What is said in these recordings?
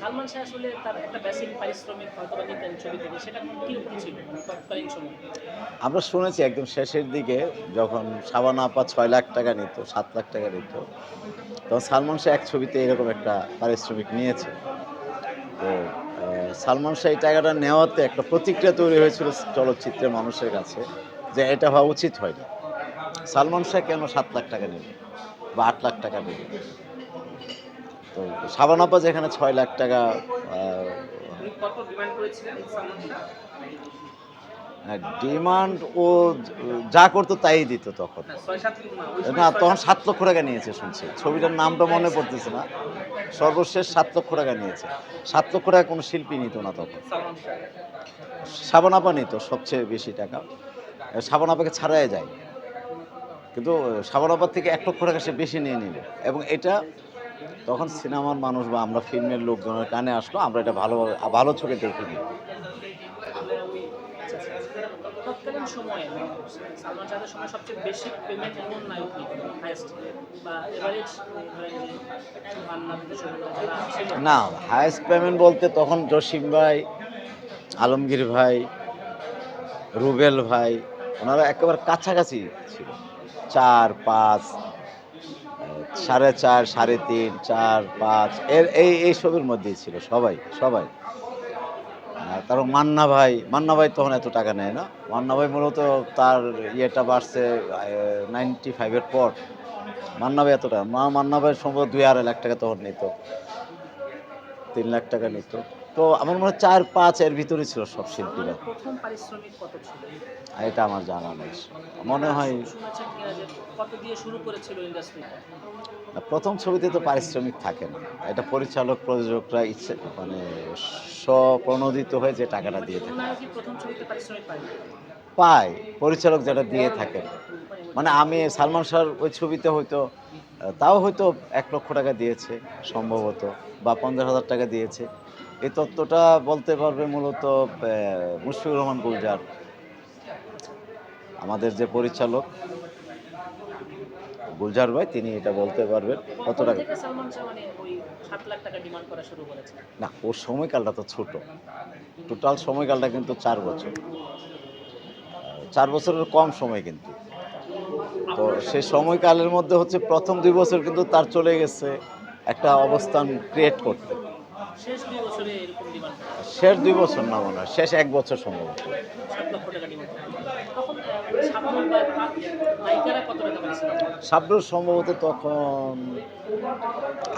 সালমান শাহ আসলে তার একটা বেসিক পারিশ্রমিক হয়তো বা নিতেন ছবি থেকে, সেটা কীরকম ছিল? মানে তৎকালীন সময়। আমরা শুনেছি একদম শেষের দিকে যখন সাবানা আপা ছয় লাখ টাকা নিত, সাত লাখ টাকা নিত, তখন সালমান শাহ এক ছবিতে এরকম একটা পারিশ্রমিক নিয়েছে। তো সালমান শাহ এই টাকাটা নেওয়াতে একটা প্রতিক্রিয়া তৈরি হয়েছিল চলচ্চিত্রের মানুষের কাছে যে এটা হওয়া উচিত হয়নি। সালমান শাহ কেন সাত লাখ টাকা নেবে বা আট লাখ টাকা নেবে তো সাবান আপা যেখানে ছয় লাখ টাকা কত ডিমান্ড ও যা করতো তাই দিত তখন। না, তখন সাত- লক্ষ টাকা নিয়েছে শুনছি। ছবিটার নামটা মনে পড়তেছে না। সর্বশেষ সাত লক্ষ টাকা নিয়েছে। সাত লক্ষ টাকা কোনো শিল্পী নিত না তখন। শাহ সাবানাপা নিত সবচেয়ে বেশি টাকা। সাবান আপাকে ছাড়াই যায়। কিন্তু সাবানাপার থেকে এক লক্ষ টাকা সে বেশি নিয়ে নিল। এবং এটা তখন সিনেমার মানুষ বা আমরা ফিল্মের লোকজনের কানে আসলো আমরা এটা ভালো ভালো চোখে দেখিনি আচ্ছা, আচ্ছা, আচ্ছা। তৎকালীন সময়ে সালমান শাহের সময় সবচেয়ে বেশি পেমেন্ট এমন নায়ক কি হাইয়েস্ট বা এভারেজ ধরেন যে মান্না সুমন যারা ছিলেন না হায়েস্ট পেমেন্ট বলতে তখন জসিম ভাই আলমগীর ভাই রুবেল ভাই ওনারা একেবারে কাছাকাছি ছিল। চার পাঁচ সাড়ে চার, সাড়ে তিন, চার, পাঁচ, এর এই এই সবের মধ্যেই ছিল সবাই সবাই। কারণ মান্না ভাই মান্না ভাই তখন এত টাকা নেয় না। মান্না ভাই মূলত তার ইয়েটা বাড়ছে নাইনটি ফাইভের পর। মান্না ভাই এত টাকা মান্না ভাই সম্ভবত দুই আড়াই লাখ টাকা তখন নিত। তিন লাখ টাকা নিত। তো আমার মনে হয় চার পাঁচ এর ভিতরে ছিল সব শিল্পীরা। প্রথম পারিশ্রমিক কত ছিল? আর এটা আমার জানা নেই। মনে হয় প্রথম ছবিতে তো পারিশ্রমিক থাকে না। এটা পরিচালক প্রযোজকরা ইচ্ছে মানে স্বপ্রণোদিত হয়ে যে টাকাটা দিয়ে থাকে। পায়? পরিচালক যেটা দিয়ে থাকেন মানে আমি সালমান শাহর ওই ছবিতে হয়তো তাও হয়তো এক লক্ষ টাকা দিয়েছে সম্ভবত বা পঞ্চাশ হাজার টাকা দিয়েছে। এই তত্ত্বটা বলতে পারবে মূলত মুশফিকুর রহমান গুলজার আমাদের যে পরিচালক। গুলজার ভাই তিনি এটা বলতে পারবেন। কত টাকা মানে টাকা না ওর সময়কালটা তো ছোট। টোটাল সময়কালটা কিন্তু চার বছর। চার বছরের কম সময় কিন্তু। তো সেই সময়কালের মধ্যে হচ্ছে প্রথম দুই বছর কিন্তু তার চলে গেছে একটা অবস্থান ক্রিয়েট করতে। শেষ দুই বছরে না মনে হয় শেষ এক বছর সম্ভবত। সাবরুর সম্ভবত তখন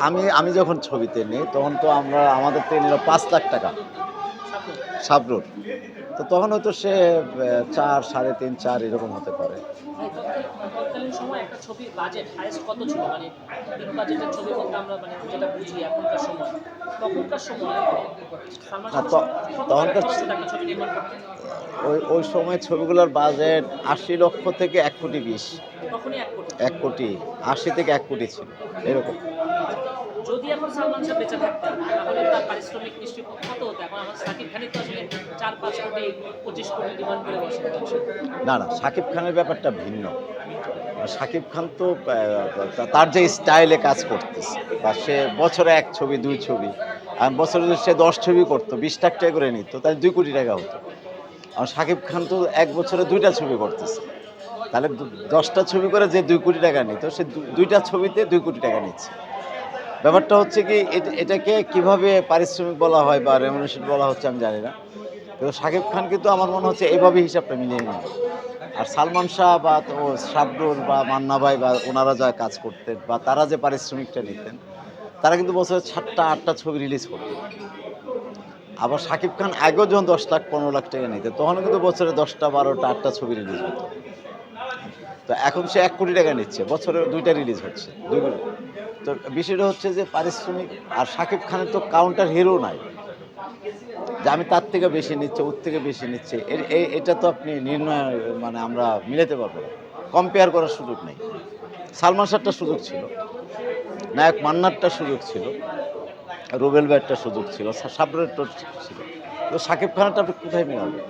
আমি আমি যখন ছবিতে নেই তখন তো আমরা আমাদের তো নিল পাঁচ লাখ টাকা। সাবরুর তো তখন হয়তো সে চার সাড়ে তিন চার এরকম হতে পারে। মানে মানে করতেন? ওই ওই সময় ছবিগুলোর বাজেট আশি লক্ষ থেকে এক কোটি বিশ। এক কোটি আশি থেকে এক কোটি ছিল এরকম। যদি এখন সালমান শাহ বেঁচে থাকতেন, তাহলে তার পারিশ্রমিক নিশ্চয়ই কত হতো এখন আমার সাকিব খানের তো আসলে চার পাঁচ কোটি, পঁচিশ কোটি ডিমান্ড করে বসে না না শাকিব খানের ব্যাপারটা ভিন্ন। শাকিব খান তো তার যে স্টাইলে কাজ করতেছে, বা সে বছরে এক ছবি, দুই ছবি, আর বছরে সে দশ ছবি করতো, বিশ টাকা করে নিত, তাহলে দুই কোটি টাকা হতো। আর সাকিব খান তো এক বছরে দুইটা ছবি করতেছে। তাহলে দশটা ছবি করে যে দুই কোটি টাকা নিত, সে দুইটা ছবিতে দুই কোটি টাকা নিচ্ছে। ব্যাপারটা হচ্ছে কি, এট- এটাকে কীভাবে পারিশ্রমিক বলা হয় বা রেমুনেশন বলা হচ্ছে আমি জানি না। কিন্তু শাকিব খান কিন্তু আমার মনে হচ্ছে এইভাবে হিসাবটা মিলিয়ে নেয় আর সালমান শাহ বা তো শাবনুর বা মান্না ভাই বা ওনারা যা কাজ করতেন বা তারা যে পারিশ্রমিকটা নিতেন, তারা কিন্তু বছরে সাতটা, আটটা ছবি রিলিজ করতেন। আবার শাকিব খান আগেও যখন দশ লাখ, পনেরো লাখ টাকা নিতেন তখন কিন্তু বছরে দশটা, বারোটা, আটটা ছবি রিলিজ হতো। তো এখন সে এক কোটি টাকা নিচ্ছে, বছরে দুইটা রিলিজ হচ্ছে, দুই কোটি। তো বিষয়টা হচ্ছে যে পারিশ্রমিক আর সাকিব খানের তো কাউন্টার হিরো নাই। যে আমি তার থেকে বেশি নিচ্ছে, ওর থেকে বেশি নিচ্ছে এটা তো আপনি নির্ণয় মানে আমরা মিলাতে পারব না। কম্পেয়ার করার সুযোগ নেই। সালমান শাহটার সুযোগ ছিল, নায়ক মান্নারটা সুযোগ ছিল, রুবেল ভাইয়েরটা সুযোগ ছিল সাবরেরটা ছিল। তো সাকিব খানেরটা আপনি কোথায় মিলাবেন?